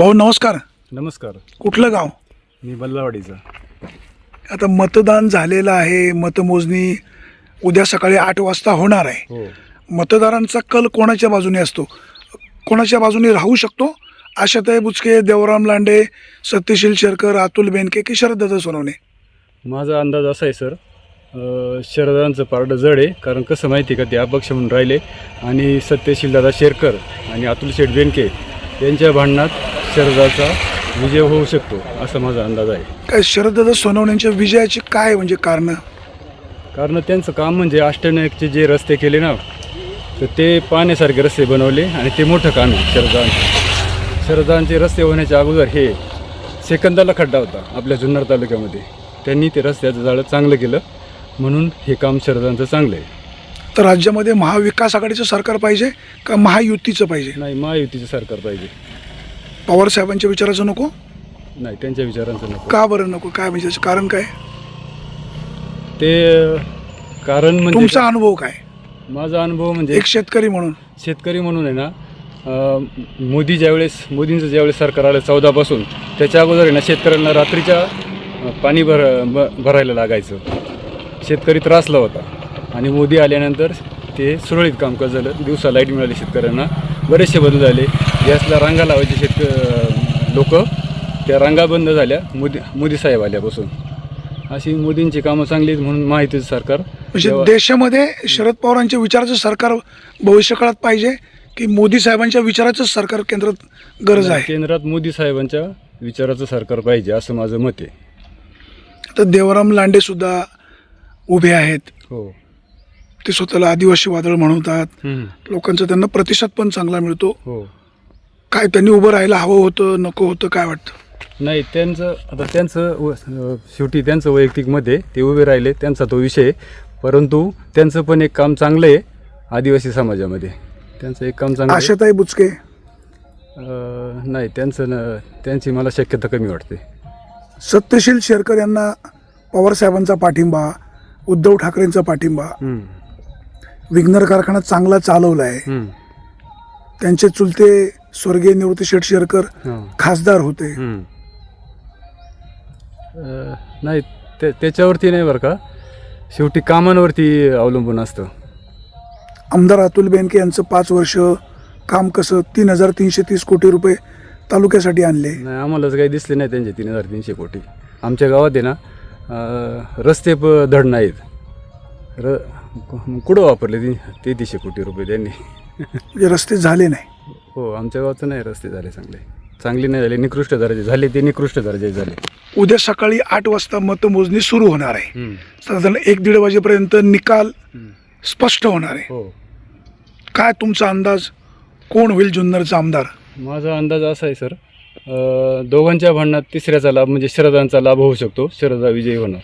भाऊ नमस्कार. नमस्कार. कुठलं गाव? मी बल्लावाडीचा आता मतदान झालेलं आहे मतमोजणी उद्या सकाळी आठ वाजता होणार आहे. हो. मतदारांचा कल कोणाच्या बाजूने असतो? कोणाच्या बाजूने राहू शकतो? आशाताई बुचके देवराम लांडे सत्यशील शेरकर अतुल बेनके की शरदत्त सोनवणे? माझा अंदाज असा आहे सर. अ, शरदांचं पारडं जड आहे कारण कसं माहिती आहे का ते अपक्ष म्हणून राहिले. आणि सत्यशील दादा शेरकर आणि अतुल शेठ बेनके यांच्या भांडणात शरदाचा विजय होऊ शकतो असा माझा अंदाज आहे. काय शरदत्त सोनवण्यांच्या विजयाची काय म्हणजे कारण? कारण त्यांचं काम म्हणजे अष्टनायकचे जे रस्ते केले ना तर ते पाहण्यासारखे रस्ते बनवले आणि ते मोठं काम आहे शरदांचं. शरदांचे रस्ते होण्याच्या अगोदर हे सेकंदाला खड्डा होता आपल्या जुन्नर तालुक्यामध्ये. त्यांनी ते रस्त्याचं जाळं चांगलं केलं म्हणून हे काम शरदांचं चांगलं आहे. तर राज्यामध्ये महाविकास आघाडीचं सरकार पाहिजे का महायुतीचं पाहिजे? नाही महायुतीचं सरकार पाहिजे. पवार साहेबांच्या विचाराचं नको? नाही त्यांच्या विचारांचं नको. का बरं नको? काय म्हणजे त्याचं कारण काय? ते कारण म्हणजे तुमचा अनुभव काय? माझा अनुभव म्हणजे एक शेतकरी म्हणून. शेतकरी म्हणून आहे ना अं, मोदी ज्यावेळेस मोदींचं ज्यावेळेस सरकार आलं चौदापासून त्याच्या अगोदर आहे ना शेतकऱ्यांना रात्रीच्या अं, पाणी भर ब भरायला लागायचं. शेतकरी त्रासला होता. आणि मोदी आल्यानंतर ते सुरळीत कामकाज झालं. दिवसा लाइट मिळाली शेतकऱ्यांना. बरेचसे बदल झाले. गॅसला रांगा लावायचे शेतक लोक. त्या रांगा बंद झाल्या. मोदी मोदी साहेब आल्यापासून. अशी मोदींची कामं चांगली आहेत म्हणून माहितीचं सरकार. म्हणजे देशामध्ये शरद पवारांच्या विचाराचं सरकार भविष्य काळात पाहिजे की मोदी साहेबांच्या विचाराचं सरकार केंद्रात गरज आहे? केंद्रात मोदी साहेबांच्या विचाराचं सरकार पाहिजे असं माझं मत आहे. तर देवराम लांडे सुद्धा उभे आहेत. हो. ते स्वतःला आदिवासी वादळ म्हणवतात लोकांचा त्यांना प्रतिसाद पण चांगला मिळतो. हो. काय त्यांनी उभं राहायला हवं होतं नको होतं काय वाटतं नाही त्यांचं आता त्यांचं व- अं, शेवटी त्यांचं वैयक्तिक मत आहे ते उभे राहिले त्यांचा तो विषय आहे. परंतु त्यांचं पण एक काम चांगलं आहे आदिवासी समाजामध्ये त्यांचं एक काम चांगलं आहे. आशाताई बुचके अं, नाही त्यांचं न त्यांची मला शक्यता कमी वाटते सत्यशील शेरकर यांना पवार साहेबांचा पाठिंबा उद्धव ठाकरेंचा पाठिंबा. विघ्नर कारखाना चांगला चालवला आहे. त्यांचे चुलते स्वर्गीय निवृत्ती शेठ शेरकर हां. खासदार होते. अं, नाही ते त्याच्यावरती नाही बरं का? शेवटी कामांवरती अवलंबून असतं. आमदार अतुल बेनके यांचं पाच वर्ष काम कसं? तीन हजार तीनशे तीस कोटी रुपये तालुक्यासाठी आणले. नाही आम्हालाच काही दिसले नाही त्यांचे तीन हजार तीनशे कोटी. आमच्या गावात आहे ना अं, रस्ते प धड नाहीत. र कुठं वापरले ती तेहतीसशे कोटी रुपये त्यांनी? म्हणजे रस्ते झाले नाही. हो आमच्या गावात नाही रस्ते झाले चांगले. चांगले नाही झाले निकृष्ट दर्जाचे झाले ते निकृष्ट दर्जाचे झाले. उद्या सकाळी आठ वाजता मतमोजणी सुरू होणार आहे. साधारण एक दीड वाजेपर्यंत निकाल. स्पष्ट होणार आहे. हो. काय तुमचा अंदाज? कोण होईल जुन्नरचा आमदार? माझा अंदाज असा आहे सर. अं, दोघांच्या भांडणात तिसऱ्याचा लाभ म्हणजे शरदांचा लाभ होऊ शकतो. शरदा विजयी होणार.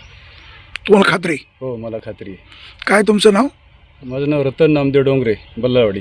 तुम्हाला खात्री? हो मला खात्री आहे. काय तुमचं नाव? माझं नाव रतन नामदेव डोंगरे बल्लावाडी